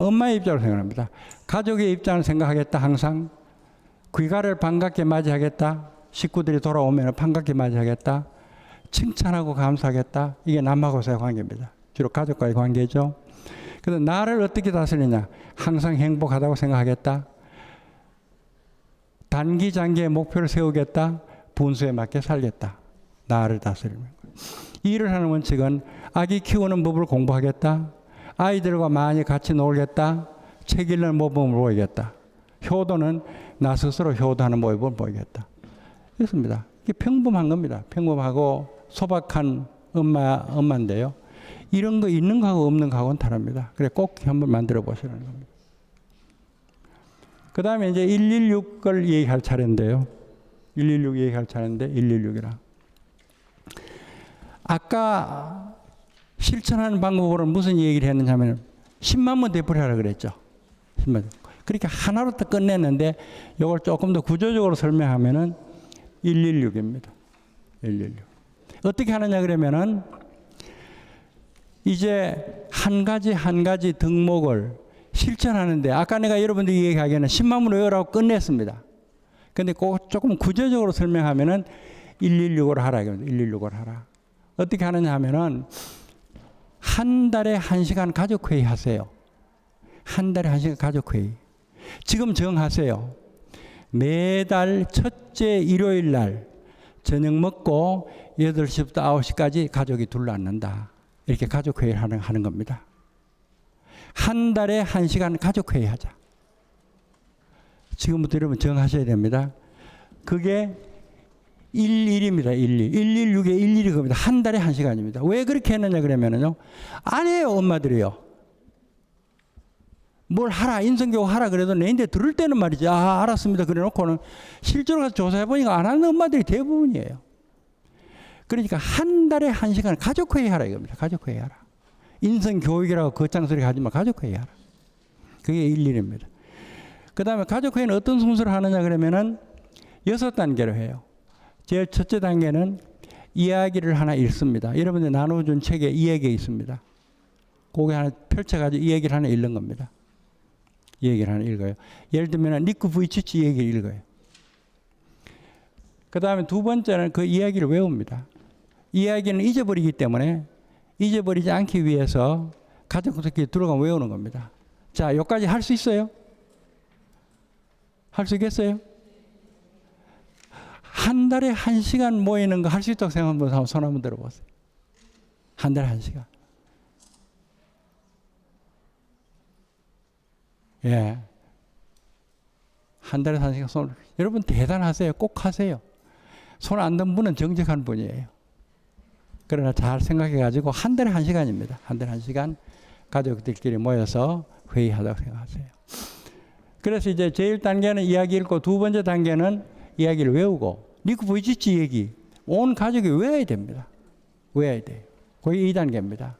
엄마의 입장으로 생각합니다. 가족의 입장을 생각하겠다 항상 귀가를 반갑게 맞이하겠다. 식구들이 돌아오면 반갑게 맞이하겠다. 칭찬하고 감사하겠다. 이게 남하고서의 관계입니다. 주로 가족과의 관계죠. 그래서 나를 어떻게 다스리냐? 항상 행복하다고 생각하겠다. 단기 장기의 목표를 세우겠다. 분수에 맞게 살겠다. 나를 다스리는 거예요. 일을 하는 원칙은 아기 키우는 법을 공부하겠다. 아이들과 많이 같이 놀겠다. 책 읽는 모범을 보이겠다. 효도는 나 스스로 효도하는 모습을 보이겠다. 그렇습니다. 이게 평범한 겁니다. 평범하고 소박한 엄마, 엄마인데요. 이런 거 있는 거하고 없는 거하고는 다릅니다. 그래 꼭 한번 만들어 보시는 겁니다. 그 다음에 이제 116을 얘기할 차례인데요. 116 얘기할 차례인데 116이라. 아까 실천하는 방법으로 무슨 얘기를 했느냐 하면 10만 번 되풀이 하라 그랬죠. 10만 번. 그렇게 하나로 딱 끝냈는데 이걸 조금 더 구조적으로 설명하면은 116입니다. 116. 어떻게 하느냐 그러면은 이제 한 가지 한 가지 덕목을 실천하는데 아까 내가 여러분들 얘기하기에는 10만 번 외우라고 끝냈습니다. 근데 꼭 조금 구조적으로 설명하면은 116으로 하라. 116으로 하라. 어떻게 하느냐 하면은 한 달에 한 시간 가족회의 하세요. 한 달에 한 시간 가족회의. 지금 정하세요. 매달 첫째 일요일 날 저녁 먹고 8시부터 9시까지 가족이 둘러앉는다. 이렇게 가족회의를 하는, 하는 겁니다. 한 달에 한 시간 가족회의 하자. 지금부터 여러분 정하셔야 됩니다. 그게 11입니다. 11. 116에 11이 겁니다. 한 달에 한 시간입니다. 왜 그렇게 했느냐 그러면은요. 안 해요, 엄마들이요. 뭘 하라, 인성교육 하라 그래도 내인데 들을 때는 말이지. 아, 알았습니다. 그래 놓고는 실제로 가서 조사해 보니까 안 하는 엄마들이 대부분이에요. 그러니까 한 달에 한 시간 가족회의 하라 이겁니다. 가족회의 하라. 인성교육이라고 거창 소리 하지 마. 가족회의 하라. 그게 일일입니다. 그 다음에 가족회의는 어떤 순서를 하느냐 그러면은 여섯 단계로 해요. 제일 첫째 단계는 이야기를 하나 읽습니다. 여러분들 나눠준 책에 이야기 있습니다. 그게 하나 펼쳐가지고 이야기를 하나 읽는 겁니다. 이야기를 하나 읽어요. 예를 들면 니크 부이치치 이야기를 읽어요. 그 다음에 두 번째는 그 이야기를 외웁니다. 이야기는 잊어버리기 때문에 잊어버리지 않기 위해서 가족들끼리 들어가면 외우는 겁니다. 자, 여기까지 할 수 있어요? 할 수 있겠어요? 한 달에 한 시간 모이는 거 할 수 있다고 생각하면 손 한번 들어보세요. 한 달에 한 시간. 예. 한 달에 한 시간 손. 여러분 대단하세요. 꼭 하세요. 손 안 든 분은 정직한 분이에요. 그러나 잘 생각해 가지고 한 달에 한 시간입니다. 한 달에 한 시간 가족들끼리 모여서 회의하다고 생각하세요. 그래서 이제 제일 단계는 이야기 읽고 두 번째 단계는 이야기를 외우고 니크 보이지치 얘기 온 가족이 외워야 됩니다. 외워야 돼요. 그게 2단계입니다.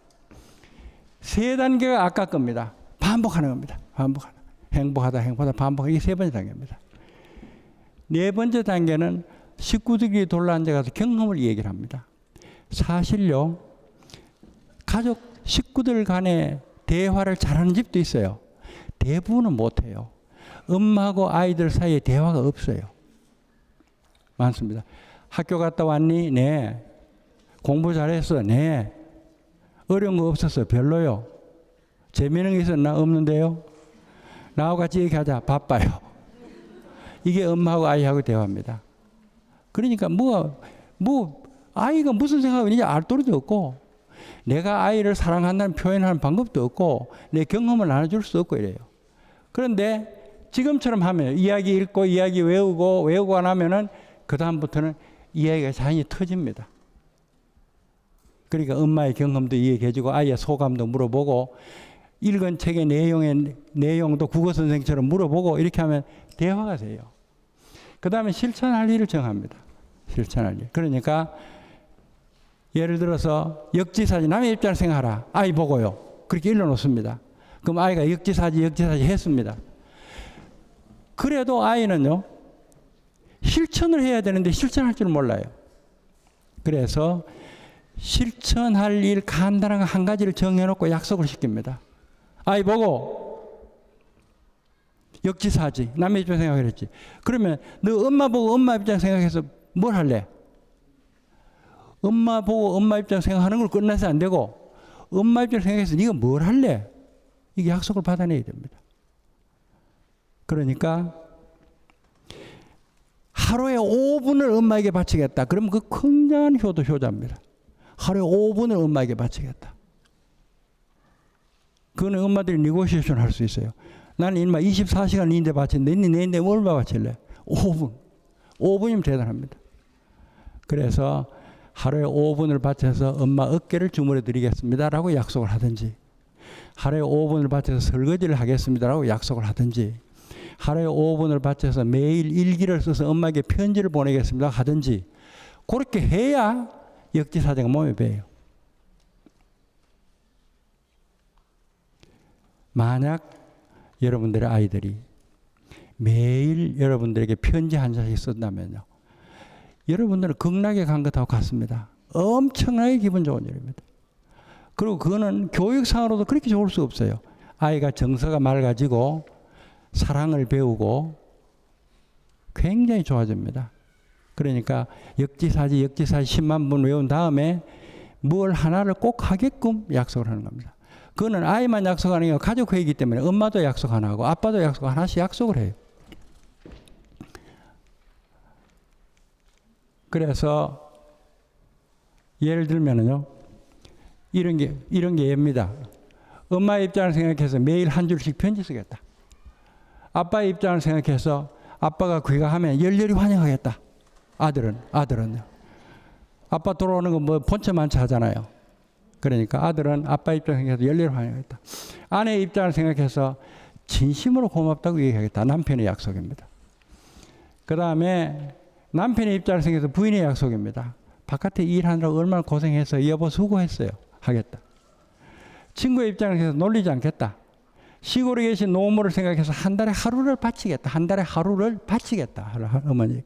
세 단계가 아까 겁니다. 반복하는 겁니다. 반복하는. 행복하다, 행복하다, 반복. 이게 세 번째 단계입니다. 네 번째 단계는 식구들이 돌아앉아 가서 경험을 얘기를 합니다. 사실요, 가족, 식구들 간의 대화를 잘하는 집도 있어요. 대부분은 못해요. 엄마하고 아이들 사이에 대화가 없어요. 많습니다. 학교 갔다 왔니? 네. 공부 잘했어? 네. 어려운 거 없었어? 별로요. 재미있는 게 있었나? 없는데요. 나하고 같이 얘기하자. 바빠요. 이게 엄마하고 아이하고 대화입니다. 그러니까 뭐, 뭐, 아이가 무슨 생각이 있는지 알 도리도 없고, 내가 아이를 사랑한다는 표현하는 방법도 없고, 내 경험을 나눠줄 수 없고 이래요. 그런데 지금처럼 하면 이야기 읽고 이야기 외우고 외우고 나면은 그다음부터는 이야기가 자연히 터집니다. 그러니까 엄마의 경험도 이야기해주고 아이의 소감도 물어보고 읽은 책의 내용의 내용도 국어 선생처럼 물어보고 이렇게 하면 대화가 돼요. 그 다음에 실천할 일을 정합니다. 실천할 일. 그러니까 예를 들어서 역지사지 남의 입장을 생각하라. 아이 보고요. 그렇게 일러놓습니다. 그럼 아이가 역지사지 역지사지 했습니다. 그래도 아이는요 실천을 해야 되는데 실천할 줄 몰라요. 그래서 실천할 일 간단한 거한 가지를 정해놓고 약속을 시킵니다. 아이 보고 역지사지. 남의 입장 생각했지. 그러면 너 엄마 보고 엄마 입장 생각해서 뭘 할래? 엄마 보고 엄마 입장 생각하는 걸 끝내서 안 되고 엄마 입장 생각해서 네가 뭘 할래? 이게 약속을 받아내야 됩니다. 그러니까 하루에 5분을 엄마에게 바치겠다. 그러면 그 굉장한 효도 효자입니다. 하루에 5분을 엄마에게 바치겠다. 그거는 엄마들이 니고시에이션 할 수 있어요. 나는 인마 24시간 니인데 바친데 니 내인데 얼마 바칠래? 5분. 5분이면 대단합니다. 그래서 하루에 5분을 바쳐서 엄마 어깨를 주물러 드리겠습니다 라고 약속을 하든지 하루에 5분을 바쳐서 설거지를 하겠습니다 라고 약속을 하든지 하루에 5분을 바쳐서 매일 일기를 써서 엄마에게 편지를 보내겠습니다 하든지 그렇게 해야 역지사지가 몸에 배요. 만약 여러분들의 아이들이 매일 여러분들에게 편지 한 장씩 쓴다면요. 여러분들은 극락에 간 것하고 같습니다. 엄청나게 기분 좋은 일입니다. 그리고 그거는 교육상으로도 그렇게 좋을 수 없어요. 아이가 정서가 맑아지고 사랑을 배우고 굉장히 좋아집니다. 그러니까 역지사지 역지사지 10만 번 외운 다음에 뭘 하나를 꼭 하게끔 약속을 하는 겁니다. 그거는 아이만 약속하는 게 가족 회의이기 때문에 엄마도 약속 하나 하고 아빠도 약속 하나씩 약속을 해요. 그래서 예를 들면은요. 이런 게 이런 게 예입니다. 엄마의 입장을 생각해서 매일 한 줄씩 편지 쓰겠다. 아빠의 입장을 생각해서 아빠가 귀가하면 열렬히 환영하겠다. 아들은 아들은요. 아빠 돌아오는 거 뭐 본체 만차 하잖아요. 그러니까 아들은 아빠 입장을 생각해서 열렬히 환영하겠다. 아내의 입장을 생각해서 진심으로 고맙다고 얘기하겠다. 남편의 약속입니다. 그 다음에 남편의 입장을 생각해서 부인의 약속입니다. 바깥에 일하느라고 얼마나 고생해서 여보 수고했어요. 하겠다. 친구의 입장을 해서 놀리지 않겠다. 시골에 계신 노모를 생각해서 한 달에 하루를 바치겠다. 한 달에 하루를 바치겠다. 어머니.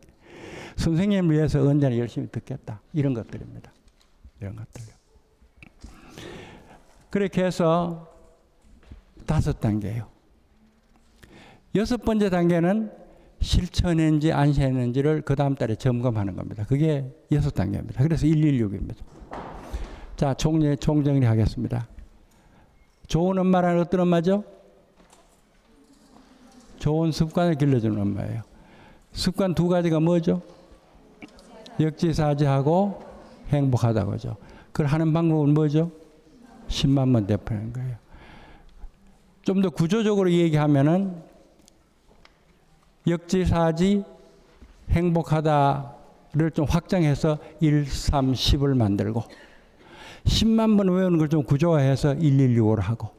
선생님을 위해서 언제나 열심히 듣겠다. 이런 것들입니다. 이런 것들. 그렇게 해서 다섯 단계예요. 여섯 번째 단계는 실천했는지 안 실천했는지를 그 다음 달에 점검하는 겁니다. 그게 여섯 단계입니다. 그래서 116입니다. 자, 총리, 총정리 하겠습니다. 좋은 엄마란 어떤 엄마죠? 좋은 습관을 길러주는 엄마예요. 습관 두 가지가 뭐죠? 역지사지하고 행복하다고죠. 그걸 하는 방법은 뭐죠? 10만 번 되푸는 거예요. 좀 더 구조적으로 얘기하면은 역지사지 행복하다를 좀 확장해서 1, 3, 10을 만들고 10만 번 외우는 걸 좀 구조화해서 116으로 하고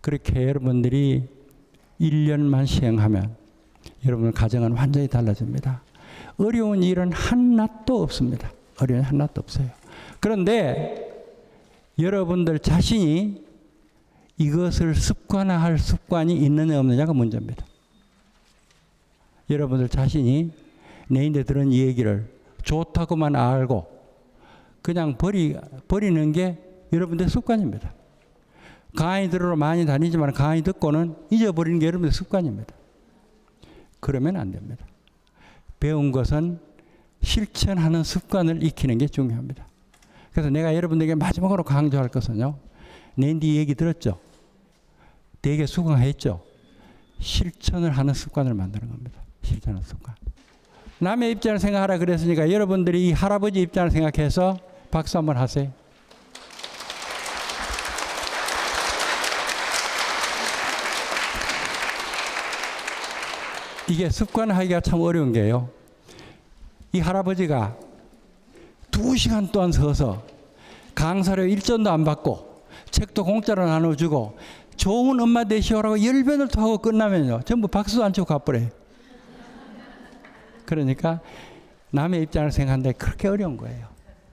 그렇게 여러분들이 1년만 시행하면 여러분 가정은 완전히 달라집니다. 어려운 일은 하나도 없습니다. 어려운 일 하나도 없어요. 그런데 여러분들 자신이 이것을 습관화할 습관이 있느냐 없느냐가 문제입니다. 여러분들 자신이 내인데 들은 이 얘기를 좋다고만 알고 그냥 버리, 버리는 게 여러분들 습관입니다. 강의 들으러 많이 다니지만 강의 듣고는 잊어버리는 게 여러분들 습관입니다. 그러면 안 됩니다. 배운 것은 실천하는 습관을 익히는 게 중요합니다. 그래서 내가 여러분들에게 마지막으로 강조할 것은요. 낸디 얘기 들었죠? 되게 수강했죠? 실천을 하는 습관을 만드는 겁니다. 실천하는 습관. 남의 입장을 생각하라 그랬으니까 여러분들이 이 할아버지 입장을 생각해서 박수 한번 하세요. 이게 습관하기가 참 어려운 게요. 이 할아버지가 두 시간 동안 서서 강사료 일전도 안 받고 책도 공짜로 나눠주고 좋은 엄마 되시오라고 열변을 토하고 끝나면요. 전부 박수도 안 치고 가버려요. 그러니까 남의 입장을 생각하는데 그렇게 어려운 거예요.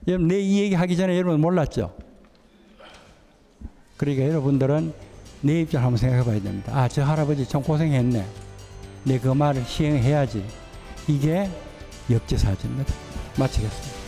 여러분, 내 이 얘기 하기 전에 여러분 몰랐죠? 그러니까 여러분들은 내 입장을 한번 생각해 봐야 됩니다. 아, 저 할아버지 참 고생했네. 내 그 말을 시행해야지. 이게 역지사지입니다. 마치겠습니다.